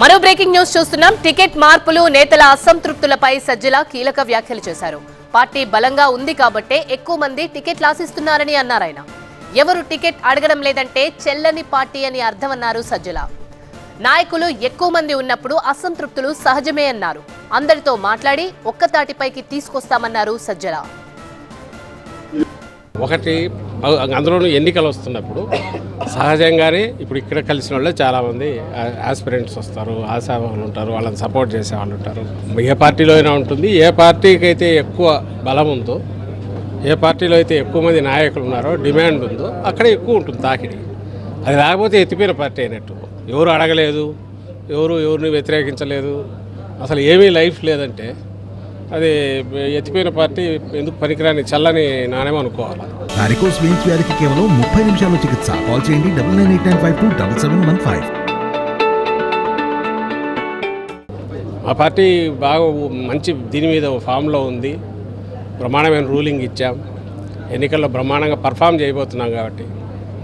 మరో breaking news చూస్తున్నాం. Ticket మార్పులు నేతల అసంతృప్తులపై సజ్జల కీలక వ్యాఖ్యలు చేశారు. పార్టీ బలంగా ఉంది కాబట్టే ఎక్కువ మంది టికెట్లు ఆశిస్తున్నారని అన్నారాయన ఎవరు టికెట్ అడగడం లేదంటే చెల్లని పార్టీ అని అర్థమన్నారు సజ్జల. నాయకులు ఎక్కువ మంది ఉన్నప్పుడు అసంతృప్తులు సహజమే అన్నారు. అందరితో మాట్లాడి ఒక్కతాటిపైకి తీసుకొస్తామన్నారు సజ్జల. ఒకటి అందులోనూ ఎన్నికలు వస్తున్నప్పుడు సహజంగానే ఇప్పుడు ఇక్కడ కలిసిన వాళ్ళు చాలామంది ఆస్పిరెంట్స్ వస్తారు ఆశావాహులు ఉంటారు వాళ్ళని సపోర్ట్ చేసే వాళ్ళు ఉంటారు. ఏ పార్టీలో అయినా ఉంటుంది. ఏ పార్టీకి అయితే ఎక్కువ బలం ఉందో ఏ పార్టీలో అయితే ఎక్కువ మంది నాయకులు ఉన్నారో డిమాండ్ ఉందో అక్కడే ఎక్కువ ఉంటుంది తాకిడి. అది రాకపోతే ఎత్తిపోయిన పార్టీ అయినట్టు. ఎవరు అడగలేదు ఎవరు ఎవరిని వ్యతిరేకించలేదు. అసలు ఏమీ లైఫ్ లేదంటే అది ఎత్తిపోయిన పార్టీ ఎందుకు పనికిరాని చల్లని నాణ్యం అనుకోవాలి. వారికోస్ వెయిన్స్ వ్యాధికి కేవలం ముప్పై నిమిషాల్లో చికిత్స. కాల్ చేయండి double nine eight nine five two double seven one five మా పార్టీ బాగా మంచి దీని మీద ఫామ్లో ఉంది. బ్రహ్మాండమైన రూలింగ్ ఇచ్చాం. ఎన్నికల్లో బ్రహ్మాండంగా పర్ఫామ్ చేయబోతున్నాం కాబట్టి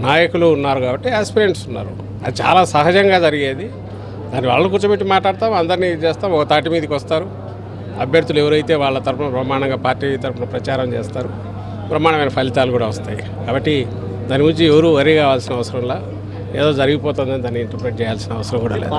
నాయకులు ఉన్నారు కాబట్టి ఆస్పిరెంట్స్ ఉన్నారు. అది చాలా సహజంగా జరిగేది. దాన్ని వాళ్ళు కూర్చోబెట్టి మాట్లాడతాం అందరినీ ఇది చేస్తాం ఒక తాటి మీదకి వస్తారు. అభ్యర్థులు ఎవరైతే వాళ్ళ తరఫున బ్రహ్మాండంగా పార్టీ తరపున ప్రచారం చేస్తారు బ్రహ్మాండమైన ఫలితాలు కూడా వస్తాయి. కాబట్టి దాని గురించి ఎవరు వరి కావాల్సిన అవసరంలా ఏదో జరిగిపోతుందని దాన్ని ఇంటర్ప్రిట్ చేయాల్సిన అవసరం కూడా లేదు.